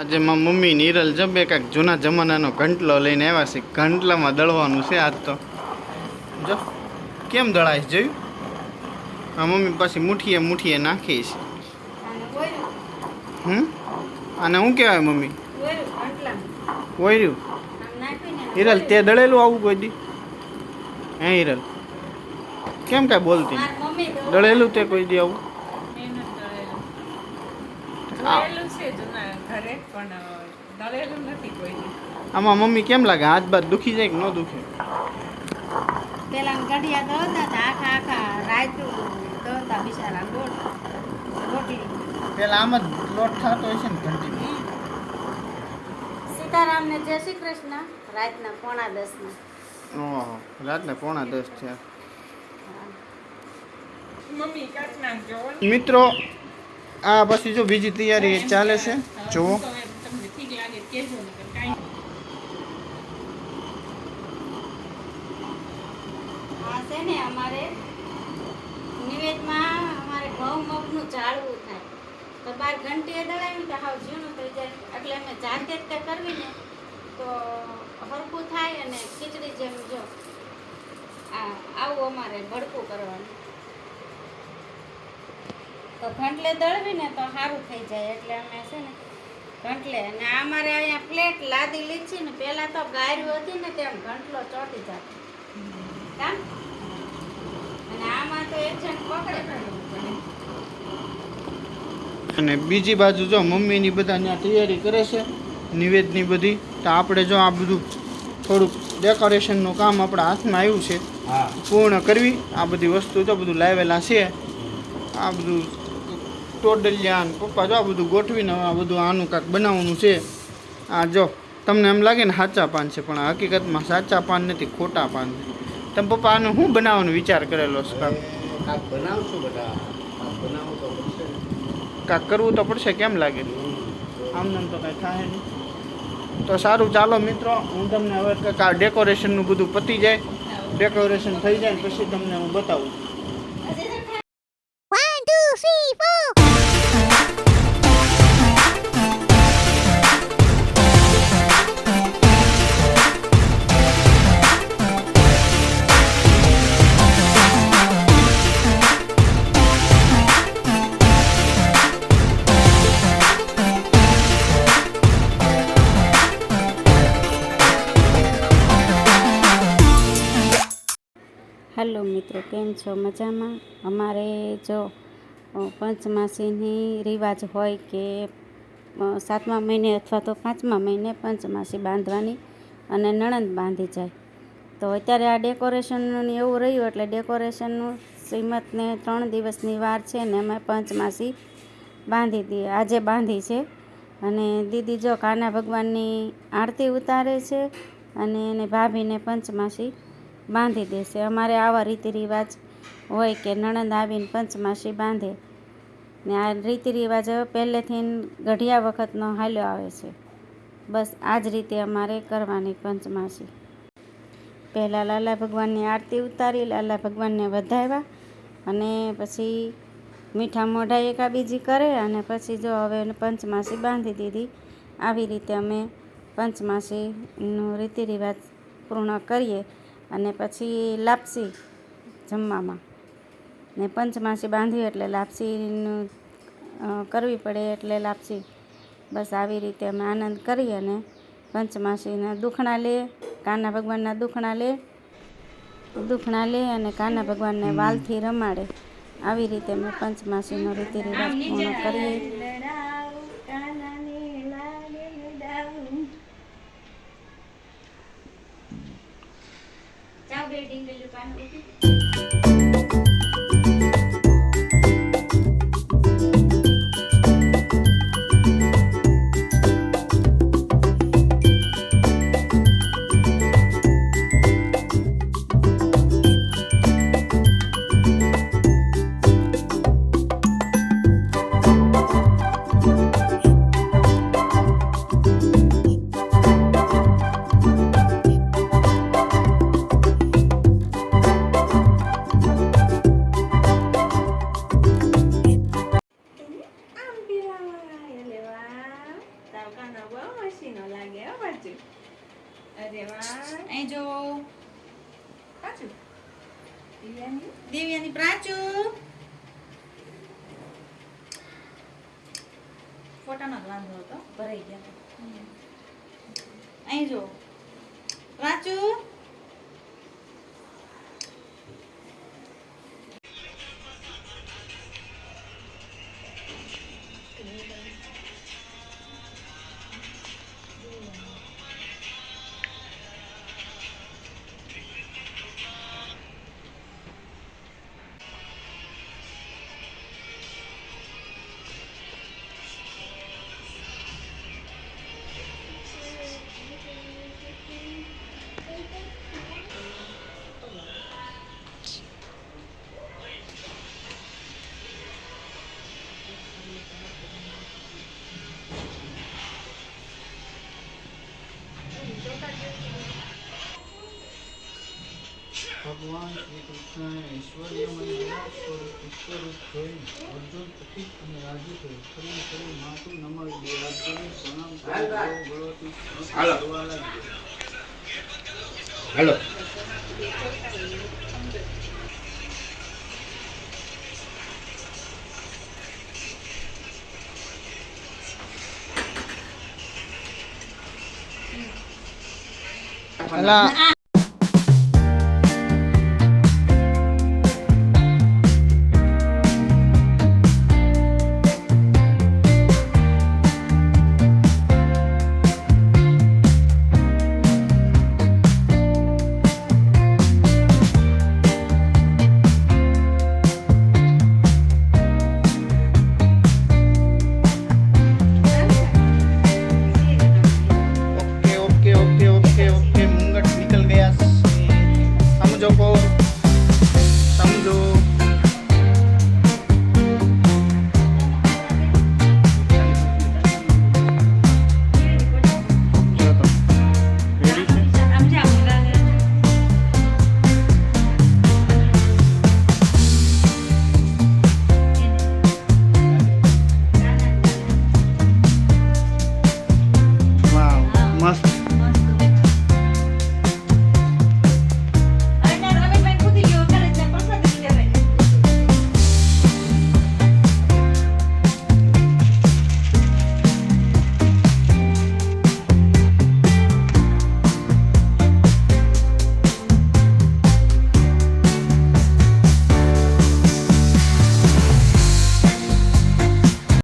આજે માં મમ્મી નીરલ જબ કાંઈક જૂના જમાનાનો ઘંટલો લઈને આવ્યા છે. ઘંટલામાં દળવાનું છે આજ તો. જો કેમ દળાય જોયું? આ મમ્મી પાછી મુઠીએ મુઠીએ નાખી છે. અને હમ? આને શું કહેવાય મમ્મી? ઓયરું હિરલ તે દળેલું આવું કોઈ દી? હે હિરલ? કેમ કાંઈ બોલતી? દળેલું તે કોઈ દી આવું એનું દળેલું. આ- દળેલું છે જૂના ઘરે પણ દળેલું નથી કોઈ. આમાં મમ્મી કેમ લાગે? હાથ બાદ દુખી જાય કે ન દુખે? પેલા ગઢિયા દોતા હતા આખા આખા રાયતું દોતા બિચારા ગોળ રોટલી. પેલા આમ જ લોટ થતો હોય છે ને ઘંટી. સીતારામને જય શ્રી કૃષ્ણ રાતના પોણા દસના. ઓહો રાતને પોણા દસ હો. મિત્રો આ પછી જો બીજી તૈયારી ચાલે છે. જુઓ. છે ને અમારે નિવેદમાં અમારે ઘઉં મગનું ઝાડવું થાય. તો બાર ઘંટીએ દળાવ્યું તો હાવ ઝીણું થઈ જાય. એટલે અમે જાતે જ કરવી ને તો હરખું થાય અને ખીચડી જેમ જો આ આવું અમારે ભડકું કરવાનું. તો ઘંટલે દળવી ને તો સારું થઈ જાય. એટલે અમે છે ને ઘંટલે. અને આ અમારે અહીંયા પ્લેટ લાદી લીધી ને પહેલાં તો ગાયરું હતી ને તેમ ઘંટલો ચોટી જતો. કામ? અને આમાં તો એક જણ પકડે અને બીજી બાજુ જો મમ્મીની બધા ત્યાં તૈયારી કરે છે નિવેદની બધી તો આપણે જો આ બધું થોડુંક ડેકોરેશનનું કામ આપણા હાથમાં આવ્યું છે પૂર્ણ કરવી. આ બધી વસ્તુ તો બધું લાવેલા છે. આ બધું ટોડલિયા ને પપ્પા જો આ બધું ગોઠવીને આ બધું આનું કાંક બનાવવાનું છે. આ જો તમને એમ લાગે ને સાચા પાન છે પણ આ હકીકતમાં સાચા પાન નથી ખોટા પાન છે. તમે પપ્પા આનું શું બનાવવાનો વિચાર કરેલો છે કાંક? બનાવશું બધા. કાંક કરવું તો પડશે કેમ લાગે? આમ નામ તો કાંઈ થાય નહીં. તો સારું ચાલો મિત્રો હું તમને હવે કંઈક આ ડેકોરેશનનું બધું પતી જાય. ડેકોરેશન થઈ જાય પછી તમને હું બતાવું. મિત્રો, કેમ છો? મજામાં? અમારે જો પંચમાસીની રિવાજ હોય કે સાતમા મહિને અથવા તો પાંચમા મહિને પંચમાસી બાંધવાની અને નણંદ બાંધી જાય. તો અત્યારે આ ડેકોરેશનનું એવું રહ્યું એટલે ડેકોરેશનનું શ્રીમતને ત્રણ દિવસની વાર છે ને અમે પંચમાસી બાંધી દઈએ આજે બાંધી છે. અને દીદી જો કાના ભગવાનની આરતી ઉતારે છે અને એને ભાભીને પંચમાસી બાંધી દેશે. અમારે આવા રીતિ રિવાજ હોય કે નણંદ આવીને પંચમાસી બાંધે ને આ રીતિ રિવાજ પહેલેથી ગઢિયા વખતનો હાલ્યો આવે છે. બસ આ જ રીતે અમારે કરવાની પંચમાસી પહેલાં લાલા ભગવાનની આરતી ઉતારી, લાલા ભગવાનને વધાવ્યા અને પછી મીઠા મોઢા એકાબીજી કરે અને પછી જો હવે પંચમાસી બાંધી દીધી, આવી રીતે અમે પંચમાસીનું રીતિ રિવાજ પૂર્ણ કરીએ. અને પછી લાપસી જમવામાં. ને પંચમાસી બાંધવી એટલે લાપસીનું કરવી પડે એટલે લાપસી. બસ આવી રીતે અમે આનંદ કરીએ અને પંચમાસીના દુખણા લે, કાના ભગવાનના દુખણા લે દુખણા લે અને કાના ભગવાનને વાલથી રમાડે. આવી રીતે અમે પંચમાસીનો રીતિ રિવાજ પૂર્ણ કરીએ જાઓ બે ડીંગલીઓ પાણી બાજુ અરે વાહ અહીં જો. પાછું દિવ્યાની દિવ્યાની પ્રાચુ. વાંધો હતો ભરાઈ ગયા. અહીં જો. પ્રાચુ. ભગવાન શ્રી કૃષ્ણએ ઐશ્વર્યમય વિરાટ સ્વરૂપ વિશ્વરૂપ જોઈ અર્જુન પ્રતિક અને રાજી થયો. ફરી ફરી માથું નમાવી દે. અર્જુને પ્રણામ કરી ગળો ગળોથી કરવા લાગ્યો. હાલો.